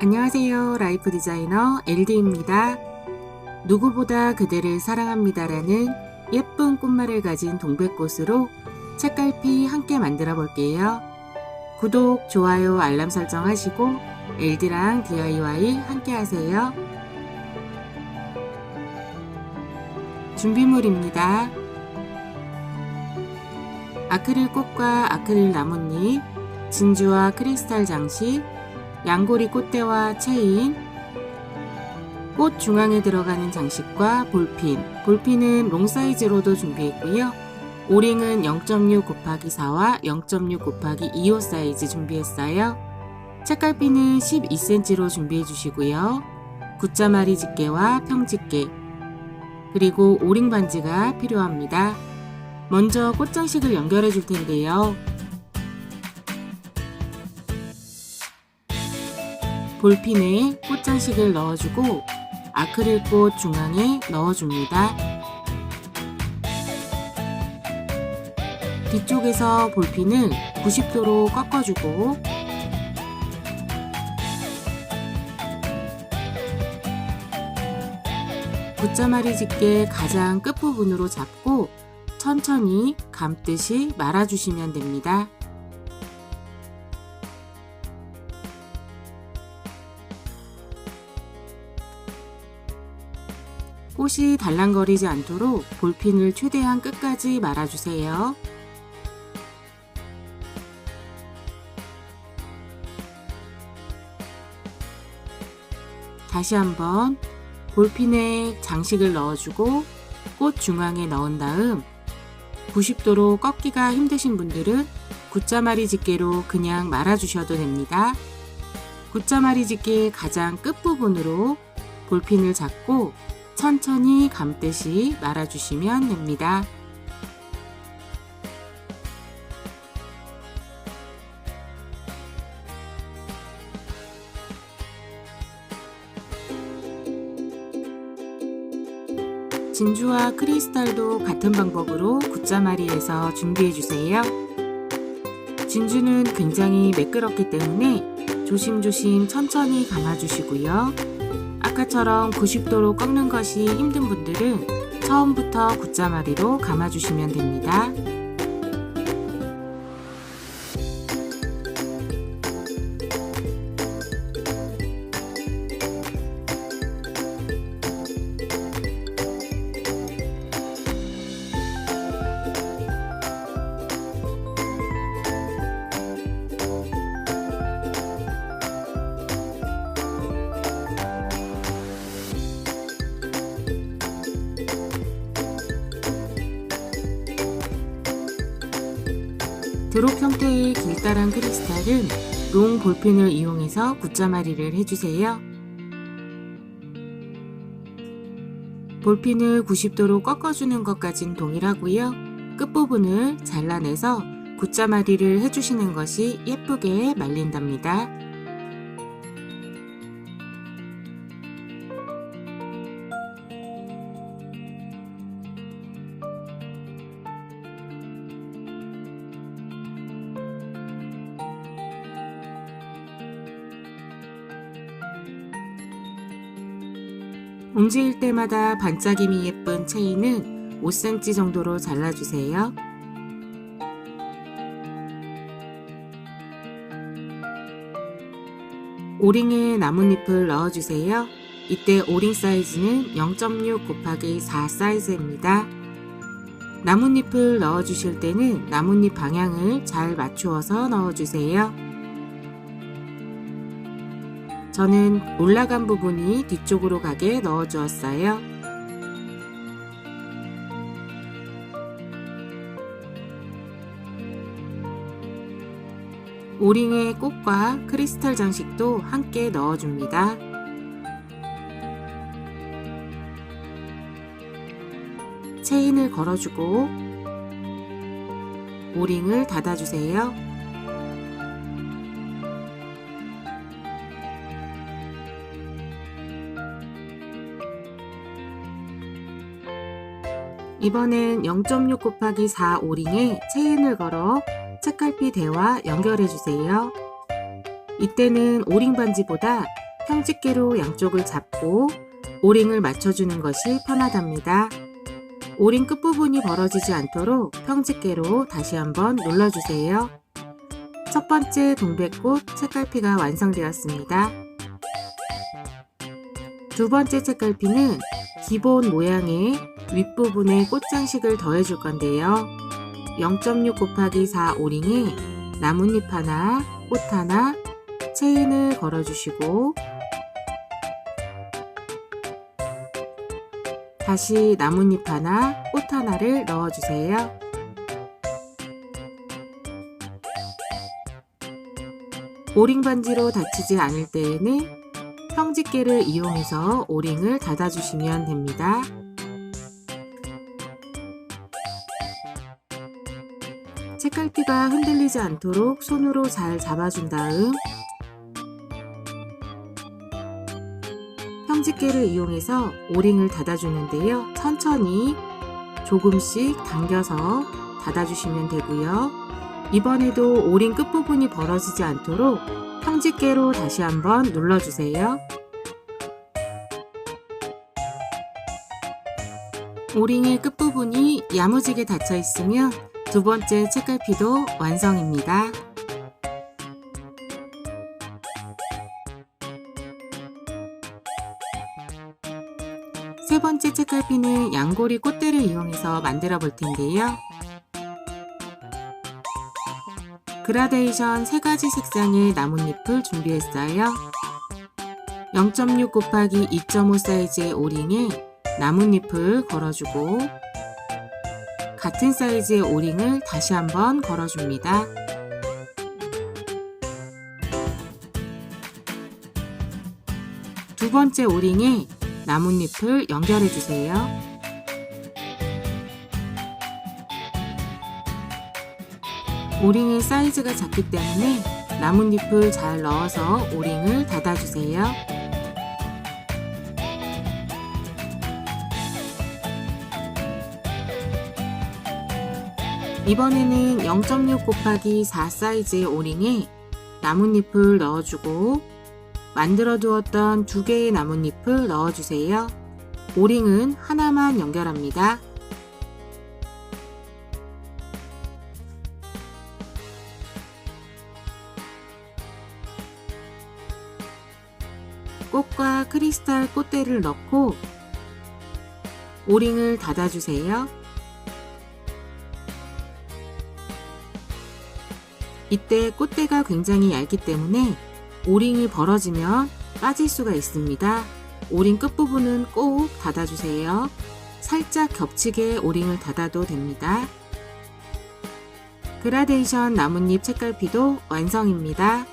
안녕하세요. 라이프 디자이너 LD입니다. 누구보다 그대를 사랑합니다라는 예쁜 꽃말을 가진 동백꽃으로 책갈피 함께 만들어 볼게요. 구독, 좋아요, 알람 설정 하시고 LD랑 DIY 함께 하세요. 준비물입니다. 아크릴 꽃과 아크릴 나뭇잎, 진주와 크리스탈 장식, 양고리 꽃대와 체인, 꽃 중앙에 들어가는 장식과 볼핀, 볼핀은 롱 사이즈로도 준비했고요. 오링은 0.6 곱하기 4와 0.6 곱하기 2호 사이즈 준비했어요. 책갈피는 12cm로 준비해 주시고요. 굿자마리 집게와 평집게, 그리고 오링 반지가 필요합니다. 먼저 꽃장식을 연결해 줄 텐데요. 볼핀에 꽃장식을 넣어주고 아크릴꽃 중앙에 넣어줍니다. 뒤쪽에서 볼핀을 90도로 꺾어주고 붓자마리 집게 가장 끝부분으로 잡고 천천히 감듯이 말아주시면 됩니다. 꽃이 달랑거리지 않도록 볼핀을 최대한 끝까지 말아주세요. 다시 한번 볼핀에 장식을 넣어주고 꽃 중앙에 넣은 다음 90도로 꺾기가 힘드신 분들은 굿자마리 집게로 그냥 말아주셔도 됩니다. 굿자마리 집게 가장 끝부분으로 볼핀을 잡고 천천히 감듯이 말아주시면 됩니다. 진주와 크리스탈도 같은 방법으로 굿자마리에서 준비해주세요. 진주는 굉장히 매끄럽기 때문에 조심조심 천천히 감아주시고요. 아까처럼 90도로 꺾는 것이 힘든 분들은 처음부터 굿자마리로 감아주시면 됩니다. 드롭 형태의 길다란 크리스탈은 롱 볼펜을 이용해서 굿자마리를 해주세요. 볼핀을 90도로 꺾어주는 것까진 동일하고요. 끝부분을 잘라내서 굿자마리를 해주시는 것이 예쁘게 말린답니다. 움직일 때마다 반짝임이 예쁜 체인은 5cm 정도로 잘라주세요. 오링에 나뭇잎을 넣어주세요. 이때 오링 사이즈는 0.6 곱하기 4 사이즈입니다. 나뭇잎을 넣어주실 때는 나뭇잎 방향을 잘 맞추어서 넣어주세요. 저는 올라간 부분이 뒤쪽으로 가게 넣어 주었어요. 오링의 꽃과 크리스탈 장식도 함께 넣어줍니다. 체인을 걸어주고 오링을 닫아주세요. 이번엔 0.6 곱하기 4 오링에 체인을 걸어 책갈피 대와 연결해 주세요. 이때는 오링 반지보다 평집게로 양쪽을 잡고 오링을 맞춰주는 것이 편하답니다. 오링 끝부분이 벌어지지 않도록 평집게로 다시 한번 눌러주세요. 첫 번째 동백꽃 책갈피가 완성되었습니다. 두 번째 책갈피는 기본 모양의 윗부분에 꽃장식을 더해줄 건데요. 0.6 곱하기 4 오링에 나뭇잎 하나, 꽃 하나, 체인을 걸어주시고 다시 나뭇잎 하나, 꽃 하나를 넣어주세요. 오링 반지로 다치지 않을 때에는 평집게를 이용해서 오링을 닫아주시면 됩니다. 책갈피가 흔들리지 않도록 손으로 잘 잡아준 다음 평집게를 이용해서 오링을 닫아주는데요. 천천히 조금씩 당겨서 닫아주시면 되고요. 이번에도 오링 끝부분이 벌어지지 않도록 평집게로 다시 한번 눌러주세요. 오링의 끝부분이 야무지게 닫혀 있으면 두 번째 책갈피도 완성입니다. 세 번째 책갈피는 양고리 꽃대를 이용해서 만들어 볼 텐데요. 그라데이션 세 가지 색상의 나뭇잎을 준비했어요. 0.6 곱하기 2.5 사이즈의 오링에 나뭇잎을 걸어주고 같은 사이즈의 오링을 다시 한번 걸어줍니다. 두 번째 오링에 나뭇잎을 연결해 주세요. 오링의 사이즈가 작기 때문에 나뭇잎을 잘 넣어서 오링을 닫아주세요. 이번에는 0.6 곱하기 4 사이즈의 오링에 나뭇잎을 넣어주고 만들어 두었던 두 개의 나뭇잎을 넣어주세요. 오링은 하나만 연결합니다. 꽃과 크리스탈 꽃대를 넣고 오링을 닫아주세요. 이때 꽃대가 굉장히 얇기 때문에 오링이 벌어지면 빠질 수가 있습니다. 오링 끝부분은 꼭 닫아주세요. 살짝 겹치게 오링을 닫아도 됩니다. 그라데이션 나뭇잎 책갈피도 완성입니다.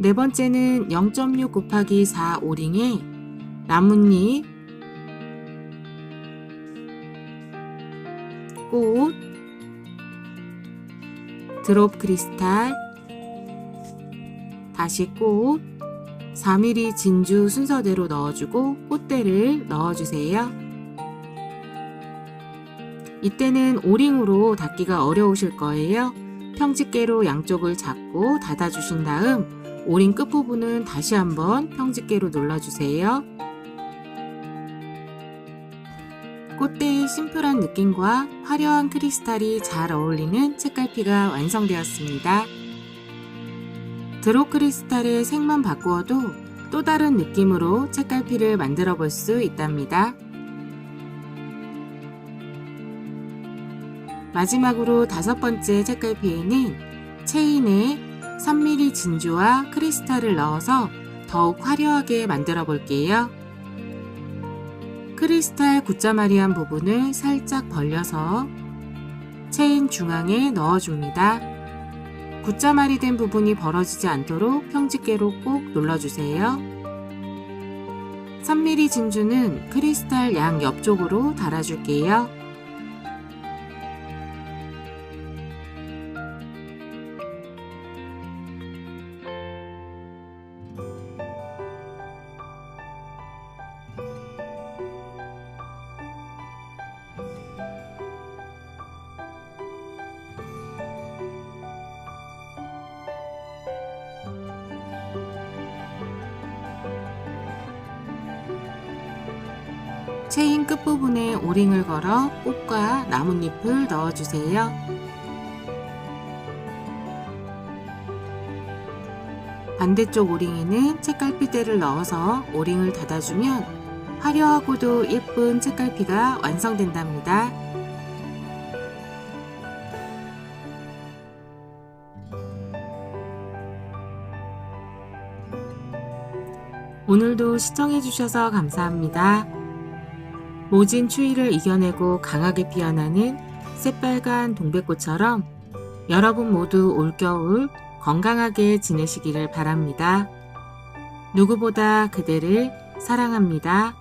네 번째는 0.6 곱하기 4 오링에 나뭇잎, 꽃, 드롭 크리스탈, 다시 꽃, 4mm 진주 순서대로 넣어주고 꽃대를 넣어주세요. 이때는 오링으로 닫기가 어려우실 거예요. 평집게로 양쪽을 잡고 닫아주신 다음 오링 끝부분은 다시 한번 평집게로 눌러주세요. 꽃대의 심플한 느낌과 화려한 크리스탈이 잘 어울리는 책갈피가 완성되었습니다. 드로 크리스탈의 색만 바꾸어도 또 다른 느낌으로 책갈피를 만들어 볼 수 있답니다. 마지막으로 다섯 번째 책갈피에는 체인에 3mm 진주와 크리스탈을 넣어서 더욱 화려하게 만들어 볼게요. 크리스탈 굿자마리한 부분을 살짝 벌려서 체인 중앙에 넣어줍니다. 굿자마리 된 부분이 벌어지지 않도록 평집게로 꼭 눌러주세요. 3mm 진주는 크리스탈 양 옆쪽으로 달아줄게요. 체인 끝부분에 오링을 걸어 꽃과 나뭇잎을 넣어주세요. 반대쪽 오링에는 책갈피대를 넣어서 오링을 닫아주면 화려하고도 예쁜 책갈피가 완성된답니다. 오늘도 시청해주셔서 감사합니다. 모진 추위를 이겨내고 강하게 피어나는 새빨간 동백꽃처럼 여러분 모두 올겨울 건강하게 지내시기를 바랍니다. 누구보다 그대를 사랑합니다.